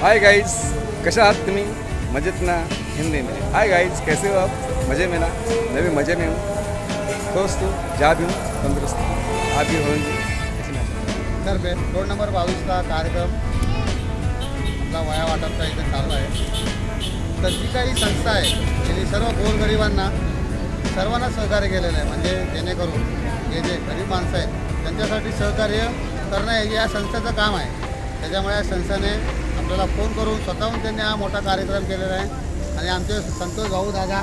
Hi guys कशा आहात तुम्ही? मजेत ना? हिंदी में हाय गाइस कैसे हो आप? मज़े में ना? मैं भी मज़े में हूँ. तू जा भी हूँ तंदुरुस्त आप भी होंगे. ऐसे रोड नंबर बावीसचा कार्यक्रम. आपला वया वाटपचा इथे चालू आहे. तर जी काही संस्था आहे त्यांनी सर्व गोरगरिबांना सर्वांना सहकार्य केलेलं आहे. म्हणजे जेणेकरून हे जे गरीब माणसं आहेत त्यांच्यासाठी सहकार्य करणं हे या संस्थेचं काम आहे. त्याच्यामुळे या संस्थेने आपल्याला फोन करून स्वतःहून त्यांनी हा मोठा कार्यक्रम केलेला आहे. आणि आमचे संतोष भाऊ दादा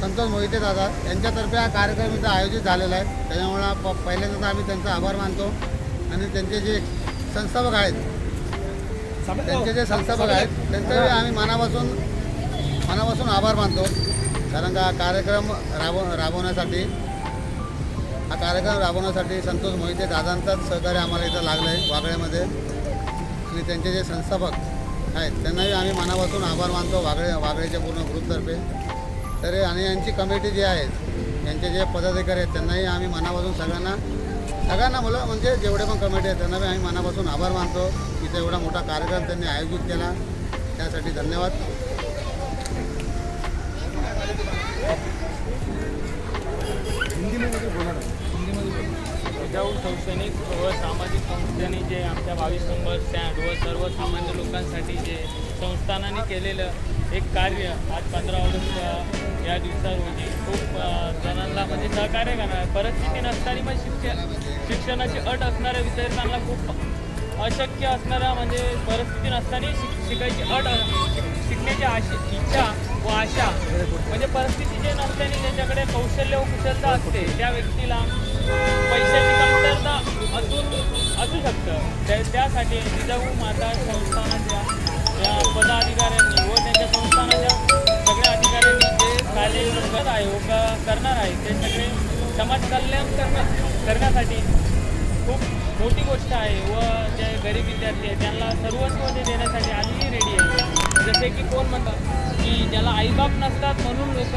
संतोष मोहिते दादा यांच्यातर्फे हा कार्यक्रम इथं आयोजित झालेला आहे. त्याच्यामुळं प पहिल्यांदा आम्ही त्यांचा आभार मानतो. आणि त्यांचे जे संस्थापक आहेत त्यांचे जे संस्थापक आहेत त्यांचे आम्ही मनापासून मनापासून आभार मानतो. कारण का कार्यक्रम राबव राबवण्यासाठी हा कार्यक्रम राबवण्यासाठी संतोष मोहिते दादांचाच सहकार्य आम्हाला इथं लागलं आहे वागळ्यामध्ये त्यांचे जे संस्थापक आहेत त्यांनाही आम्ही मनापासून आभार मानतो वागळे वागळेच्या पूर्ण ग्रुपतर्फे. तरी आणि यांची कमिटी जी आहेत यांचे जे पदाधिकारी आहेत त्यांनाही आम्ही मनापासून सगळ्यांना सगळ्यांना मुलं म्हणजे जेवढे पण कमिटी आहेत त्यांनाही आम्ही मनापासून आभार मानतो. इथे एवढा मोठा कार्यक्रम त्यांनी आयोजित केला. त्यासाठी धन्यवाद. जिजाऊ शैक्षणिक व सामाजिक संस्थांनी जे आमच्या बावीस नंबर स्टँड व सर्वसामान्य लोकांसाठी जे संस्थानाने केलेलं एक कार्य आज पंधरा ऑगस्ट या दिवसा रोजी म्हणजे खूप जणांना म्हणजे सहकार्य करणार परिस्थिती नसताना पण शिक्षण शिक्षणाची अट असणाऱ्या विद्यार्थ्यांना खूप अशक्य असणाऱ्या म्हणजे परिस्थिती नसताना शिक शिकायची अट शिकण्याची आश इच्छा व आशा म्हणजे परिस्थिती जे नसताना ज्याच्याकडे कौशल्य व कुशलता असते त्या व्यक्तीला पैशाची कमतरता असून असू शकतं. त्या त्यासाठी जिजाऊ माता संस्थानाच्या या पदाधिकाऱ्यांनी व त्यांच्या संस्थानाच्या सगळ्या अधिकाऱ्यांनी जे कार्य करत आहे व क- करणार आहे ते सगळे समाज कल्याण करणं करण्यासाठी खूप मोठी गोष्ट आहे व जे गरीब विद्यार्थी आहेत त्यांना सर्वस्व ते देण्यासाठी आजही रेडी आहे. जसे की कोण म्हणतात की ज्याला आईबाप नसतात म्हणून लोक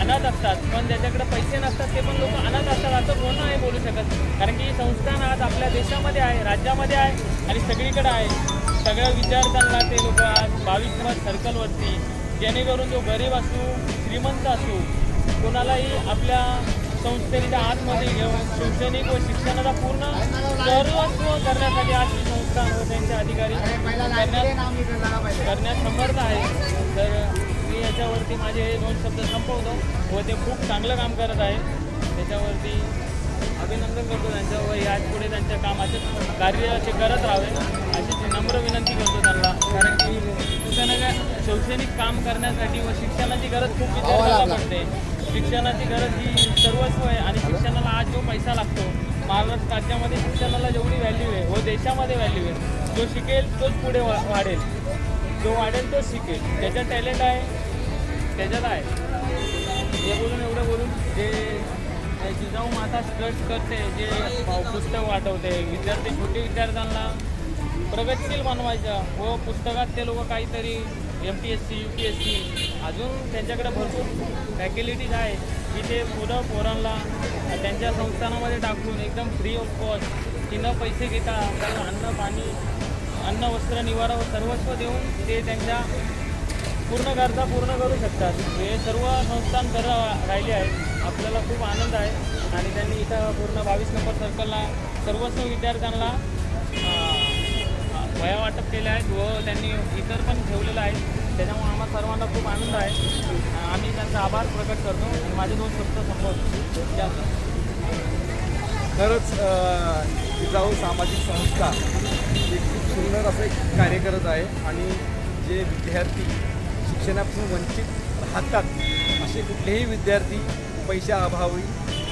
अनाथ असतात पण ज्याच्याकडे पैसे नसतात ते पण लोक अनाथ असतात असं कोण नाही बोलू शकत. कारण की ही संस्थान आज आपल्या देशामध्ये आहे राज्यामध्ये आहे आणि सगळीकडे आहे. सगळ्या विद्यार्थ्यांना ते लोक आज बावीस नंबर सर्कलवरती जेणेकरून जो गरीब असू श्रीमंत असू कोणालाही आपल्या संस्थेच्या आतमध्ये घेऊन शैक्षणिक व शिक्षणाचा पूर्ण सर्वस्व करण्यासाठी आज ही संस्था व त्यांचे अधिकारी करण्यात समर्थ आहे. तर मी याच्यावरती माझे हे दोन शब्द संपवतो व ते खूप चांगलं काम करत आहे. त्याच्यावरती अभिनंदन करतो त्यांचं व याच पुढे त्यांच्या कामाचे कार्य ते करत राहावे. अशी ती नम्र विनंती करतो त्यांना. कारण की शिक्षणाच्या शैक्षणिक काम करण्यासाठी व शिक्षणाची गरज खूप विद्यार्थ्यांना पडते. शिक्षणाची गरज ही सर्वस्व आहे आणि शिक्षणाला आज जो पैसा लागतो महाराष्ट्र राज्यामध्ये शिक्षणाला जेवढी व्हॅल्यू आहे व देशामध्ये व्हॅल्यू आहे जो शिकेल तोच पुढे वा वाढेल. जो वाढेल तोच शिकेल. ज्याच्यात टॅलेंट आहे त्याच्यात आहे. हे बोलून एवढं बोलून जे जिजाऊ माता ट्रस्ट करते जे पुस्तक वाटवते विद्यार्थी छोटे विद्यार्थ्यांना प्रगतशील बनवायचं व पुस्तकात ते लोक काहीतरी M P S C U P S C अजून त्यांच्याकडे भरपूर फॅसिलिटीज आहे की ते पुढं पोरांना त्यांच्या संस्थानामध्ये टाकून एकदम फ्री ऑफ कॉस्ट की न पैसे घेता त्यांना अन्न पाणी अन्न वस्त्र निवारा व सर्वस्व देऊन ते त्यांच्या पूर्ण गरजा पूर्ण करू शकतात. हे सर्व संस्थान कर राहिले आहेत. आपल्याला खूप आनंद आहे. आणि त्यांनी इथं पूर्ण बावीस नंबर सर्कलला सर्वस्व विद्यार्थ्यांना वया वाटप केल्या आहेत व त्यांनी इतर पण ठेवलेलं आहे. त्याच्यामुळे आम्हा सर्वांना खूप आनंद आहे. आम्ही त्यांचा आभार प्रकट करतो. आणि माझे दोन शब्द संपवतो. जास्त खरंच अ, जिजाऊ सामाजिक संस्था एक खूप सुंदर असं एक कार्य करत आहे. आणि जे विद्यार्थी शिक्षणापासून वंचित राहतात असे कुठलेही विद्यार्थी पैशाअभावी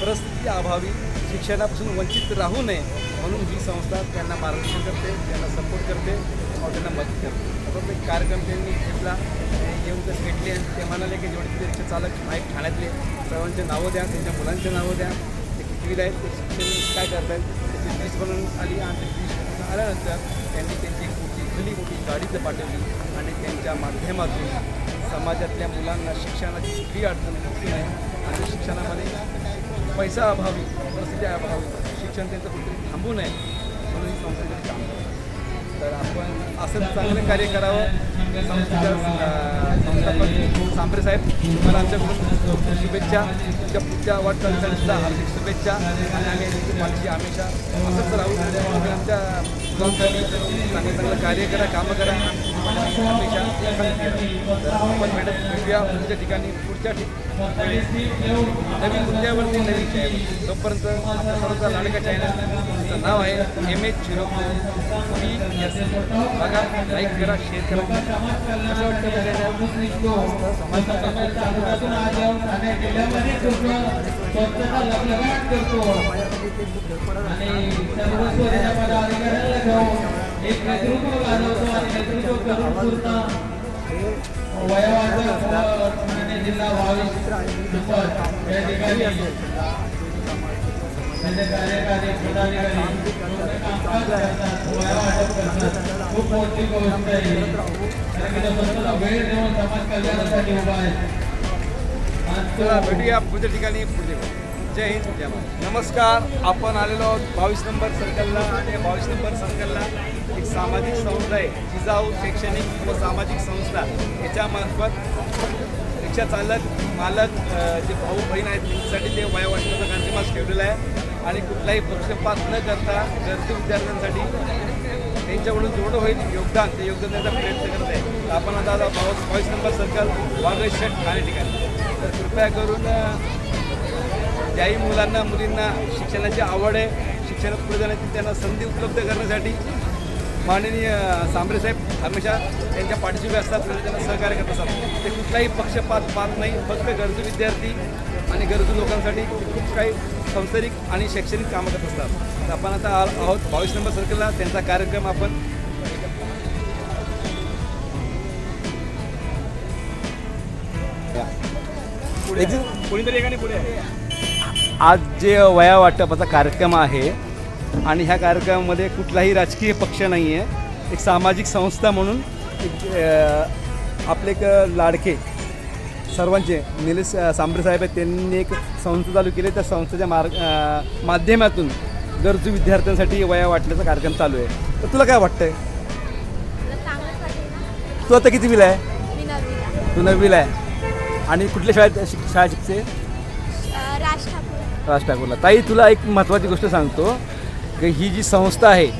परिस्थिती अभावी शिक्षणापासून वंचित राहू नये म्हणून ही संस्था त्यांना मार्गदर्शन करते त्यांना सपोर्ट करते त्यांना मदत करते. तसंच एक कार्यक्रम त्यांनी घेतला ते येऊन ते भेटले आणि ते म्हणाले की जेवढे तिथे रिक्षा चालक आहेत ठाण्यातले सर्वांचे नावं द्या त्यांच्या मुलांचे नावं द्या ते कितवीला आहेत ते शिक्षण काय करत आहेत त्याची लिस्ट बनवून आली आणि ते आल्यानंतर त्यांनी त्यांची कुठली मोठी खुली पाठवली आणि त्यांच्या माध्यमातून समाजातल्या मुलांना शिक्षणाची कुठली अडचण होती नाही. आणि शिक्षणामध्ये पैसा अभावी परिस्थिती अभावी शिक्षण त्यांचं कुठेतरी थांबू नये म्हणून ही संस्था काम तर आपण असं चांगलं कार्य करावं. संस्थेच्या संस्थापक सांबरे साहेब तुम्हाला आमच्याकडून शुभेच्छा. तुमच्या पुढच्या वाटचालीसाठी सुद्धा हार्दिक शुभेच्छा. आणि आम्ही तुमची पाठीशी हमेशा असंच राहू. आमच्या आमच्या मुलांसाठी चांगलं चांगलं कार्य करा कामं करा. हमेशा आपण भेटत भेटूया तुमच्या ठिकाणी पुढच्या नवीन मुद्द्यावरती नवीन चॅनल तोपर्यंत आपल्या सर्वचा लाडका चॅनलचं नाव आहे. M H zero P S बघा लाईक करा शेअर करा कसं वाटतं एक नेतृत्व गाजवतो आणि नेतृत्व करून पूर्ण जिल्हा या ठिकाणी त्यांचे कार्यकारी पदाधिकारी कामकाज करतात करतात खूप मोठी गोष्ट आहे कारण की वेळ देऊन समाज कल्याणासाठी उभा आहे भेटूया पुढच्या ठिकाणी पुढे जय हिंद जय नमस्कार आपण आलेलो आहोत बावीस नंबर सर्कलला आणि बावीस नंबर सर्कलला एक सामाजिक संस्था आहे जिजाऊ शैक्षणिक व सामाजिक संस्था. याच्यामार्फत रिक्षा चालक मालक जे भाऊ बहीण आहेत त्यांच्यासाठी ते वया वाटण्याचा कार्यक्रम ठेवलेला आहे. आणि कुठलाही पक्षपात न करता गरजू विद्यार्थ्यांसाठी त्यांच्याकडून जेवढं होईल योगदान ते योगदान देण्याचा प्रयत्न करत आहे. आपण आता बावीस बावीस नंबर सर्कल वागळ शेठ ठाणे ठिकाणी. तर कृपया करून ज्याही मुलांना मुलींना शिक्षणाची आवड आहे शिक्षणात पुढे जाण्याची त्यांना संधी उपलब्ध करण्यासाठी माननीय सांबरे साहेब हमेशा त्यांच्या पाठीशी असतात आणि त्यांना सहकार्य करत असतात ते कुठलाही पक्षपात पाहत नाही फक्त गरजू विद्यार्थी आणि गरजू लोकांसाठी खूप काही सांसारिक आणि शैक्षणिक कामं करत असतात. तर आपण आता आहोत बावीस नंबर सर्कलला त्यांचा कार्यक्रम आपण कोणीतरी एकाने पुढे आज जे वया वाटपाचा कार्यक्रम आहे आणि ह्या कार्यक्रमामध्ये कुठलाही राजकीय पक्ष नाही आहे एक सामाजिक संस्था म्हणून एक आपले एक लाडके सर्वांचे निलेश सांबरे साहेब आहेत त्यांनी एक संस्था चालू केली. त्या संस्थेच्या मार्ग माध्यमातून गरजू विद्यार्थ्यांसाठी वया वाटण्याचा कार्यक्रम चालू आहे तर तुला काय वाटतंय? तू आता कितीवीला आहे? मी नववीला. तू नववीला आहे. आणि कुठल्या शाळेत शिक शाळा शिकते राज ठाकूरला. ताई तुला एक महत्त्वाची गोष्ट सांगतो. की ही जी संस्था आहे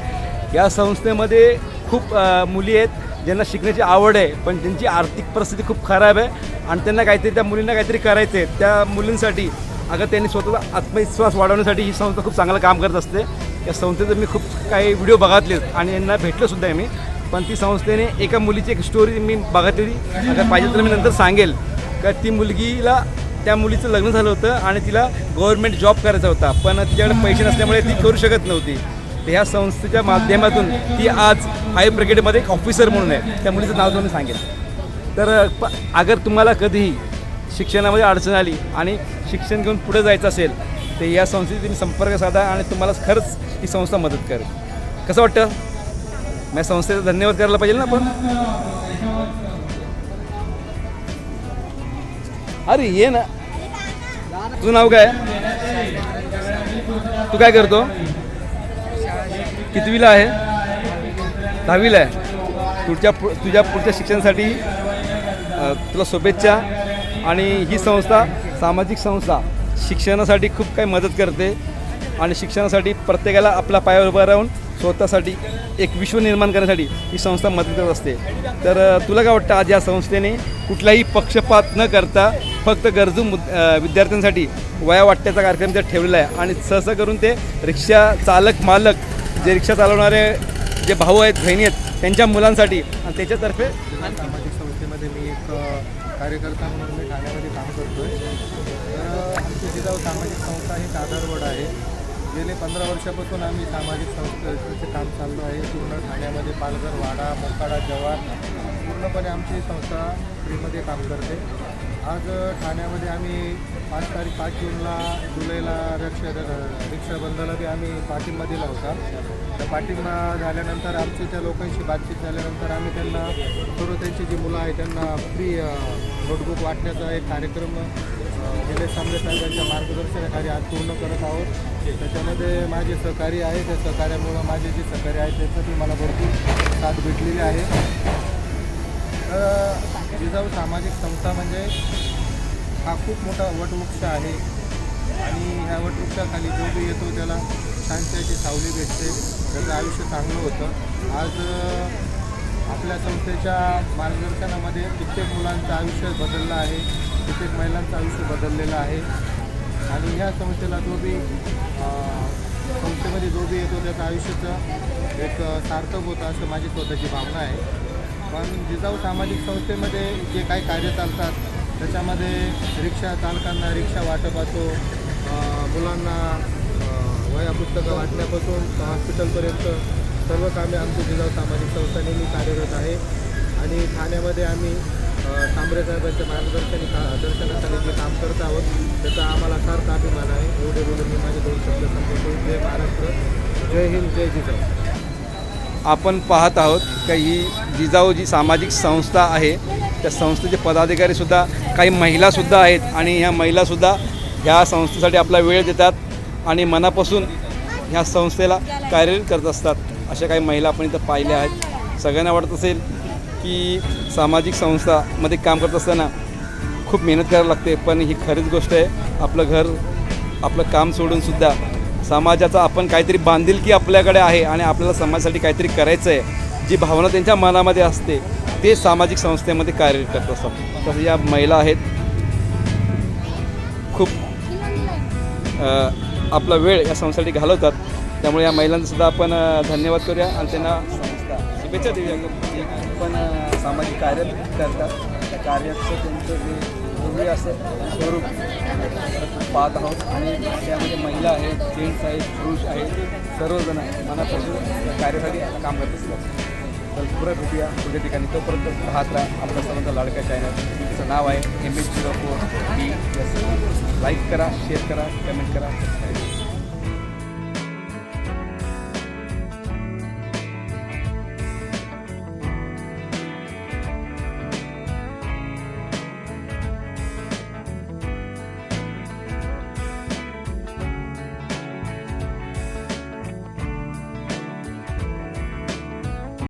या संस्थेमध्ये खूप मुली आहेत ज्यांना शिकण्याची आवड आहे पण त्यांची आर्थिक परिस्थिती खूप खराब आहे आणि त्यांना काहीतरी त्या मुलींना काहीतरी करायचं आहे त्या मुलींसाठी अगं त्यांनी स्वतःचा आत्मविश्वास वाढवण्यासाठी ही संस्था खूप चांगलं काम करत असते. या संस्थेचं मी खूप काही व्हिडिओ बघितले आणि यांना भेटलो सुद्धा आहे मी. पण ती संस्थेने एका मुलीची एक स्टोरी मी बघितलेली. अगर पाहिजे तर मी नंतर सांगेल. का ती मुलगीला त्या मुलीचं लग्न झालं होतं आणि तिला गव्हर्नमेंट जॉब करायचा होता. पण तिच्याकडे पैसे नसल्यामुळे ती करू शकत नव्हती. तर ह्या संस्थेच्या माध्यमातून ती आज फायर ब्रिगेडमध्ये एक ऑफिसर म्हणून आहे. त्या मुलीचं नाव तुम्ही सांगेल तर अगर तुम्हाला कधीही शिक्षणामध्ये अडचण आली आणि शिक्षण घेऊन पुढे जायचं असेल तर या संस्थेशी तुम्ही संपर्क साधा आणि तुम्हाला खरंच ही संस्था मदत करेल. कसं वाटतं? मी संस्थेचा धन्यवाद करायला पाहिजे ना आपण? अरे ये ना. तुझं नाव काय? तू काय करतो? कितवीला आहे? दहावीला आहे. तुझ्या पु तुझ्या पुढच्या शिक्षणासाठी तुला शुभेच्छा. आणि ही संस्था सामाजिक संस्था शिक्षणासाठी खूप काही मदत करते. आणि शिक्षणासाठी प्रत्येकाला आपल्या पायावर उभं राहून स्वतःसाठी एक विश्व निर्माण करण्यासाठी ही संस्था मदत करत असते. तर तुला काय वाटतं आज या संस्थेने कुठलाही पक्षपात न करता फक्त गरजू मुद विद्यार्थ्यांसाठी वया वाटण्याचा कार्यक्रम त्यात ठेवलेला आहे. आणि सहसा करून ते रिक्षा चालक मालक जे रिक्षा चालवणारे जे भाऊ आहेत बहिणी आहेत त्यांच्या मुलांसाठी आणि त्याच्यातर्फे सामाजिक संस्थेमध्ये मी एक कार्यकर्ता म्हणून मी ठाण्यामध्ये काम करतो आहे तर आमची जिजाऊ सामाजिक संस्था ही साधारवड आहे. गेले पंधरा वर्षापासून आम्ही सामाजिक संस्थेचे काम चाललो आहे. पूर्ण ठाण्यामध्ये पालघर वाडा मोकाडा जवार पूर्णपणे आमची संस्था फ्रीमध्ये काम करते. आज ठाण्यामध्ये आम्ही पाच तारीख पाच जूनला जुलैला रिक्षा रिक्षा बंदला बी आम्ही पाठिंबा दिला होता. त्या पाठिंबा झाल्यानंतर आमची त्या लोकांशी बातचीत झाल्यानंतर आम्ही त्यांना सर्व त्यांची जी मुलं आहेत त्यांना फ्री नोटबुक वाटण्याचा एक कार्यक्रम अ, निलेश सांबरे साहेबांच्या मार्गदर्शनाखाली आज पूर्ण करत आहोत. त्याच्यामध्ये माझे सहकारी आहे त्या सहकार्यामुळं माझे जे सहकारी आहेत ती मला भरपूर साथ भेटलेली आहे. तर जिजाऊ सामाजिक संस्था म्हणजे हा खूप मोठा वटवृक्ष आहे. आणि ह्या वटवृक्षाखाली जो बी येतो त्याला छानशी सावली भेटते. त्याचं आयुष्य चांगलं होतं. आज आपल्या संस्थेच्या मार्गदर्शनामध्ये कित्येक मुलांचं आयुष्य बदललं आहे. कित्येक महिलांचं आयुष्य बदललेलं आहे. आणि ह्या संस्थेला जो बी संस्थेमध्ये जो बी येतो त्याचं आयुष्याचं एक सार्थक होतं असं माझी स्वतःची भावना आहे. पण जिजाऊ सामाजिक संस्थेमध्ये जे काही कार्य चालतात त्याच्यामध्ये रिक्षा चालकांना रिक्षा वाटप असो मुलांना वया पुस्तकं वाटण्यापासून हॉस्पिटलपर्यंत सर्व कामे आमची जिजाऊ सामाजिक संस्था नेहमी कार्यरत आहे. आणि ठाण्यामध्ये आम्ही अ, साहेबांच्या मार्गदर्शनी का जे काम करत आहोत त्याचा आम्हाला सार्थ अभिमान आहे. एवढे बोलून मी माझे दोन शब्द संपवतो. जय महाराष्ट्र जय हिंद जय जिजाऊ. आपण पाहत आहोत का ही जिजाऊ जी सामाजिक संस्था आहे त्या संस्थेचे पदाधिकारीसुद्धा काही महिलासुद्धा आहेत आणि ह्या महिलासुद्धा ह्या संस्थेसाठी आपला वेळ देतात आणि मनापासून ह्या संस्थेला कार्यरत करत असतात. अशा काही महिला आपण इथं पाहिल्या आहेत. सगळ्यांना वाटत असेल की सामाजिक संस्थामध्ये काम करत असताना खूप मेहनत करायला लागते पण ही खरीच गोष्ट आहे. आपलं घर आपलं काम सोडूनसुद्धा समाजाचा आपण काहीतरी बांधिलकी आपल्याकडे आहे आणि आपल्याला समाजासाठी काहीतरी करायचं आहे जी भावना त्यांच्या मनामध्ये असते ते सामाजिक संस्थेमध्ये कार्यरत करत असतात. तसं या महिला आहेत. खूप आपला वेळ या संस्थेसाठी घालवतात. त्यामुळे या महिलांचासुद्धा आपण धन्यवाद करूया आणि त्यांना संस्था शुभेच्छा देऊया. पण सामाजिक कार्य करतात. त्या कार्याचं त्यांचं जे भव्य असं स्वरूप पाहत आहोत. आणि त्यामध्ये महिला आहेत जेंट्स आहेत पुरुष आहेत सर्वजण मनापासून कार्यसाठी कार्यासाठी काम करत असतात. तर पुढे भेटूया. पुढे ठिकाणी तोपर्यंत पाहत राहा. आपल्या सर्वांचा लाडका चॅनल. त्याचं नाव आहे M H zero four B S like करा शेअर करा कमेंट करा सबस्क्राईब करा.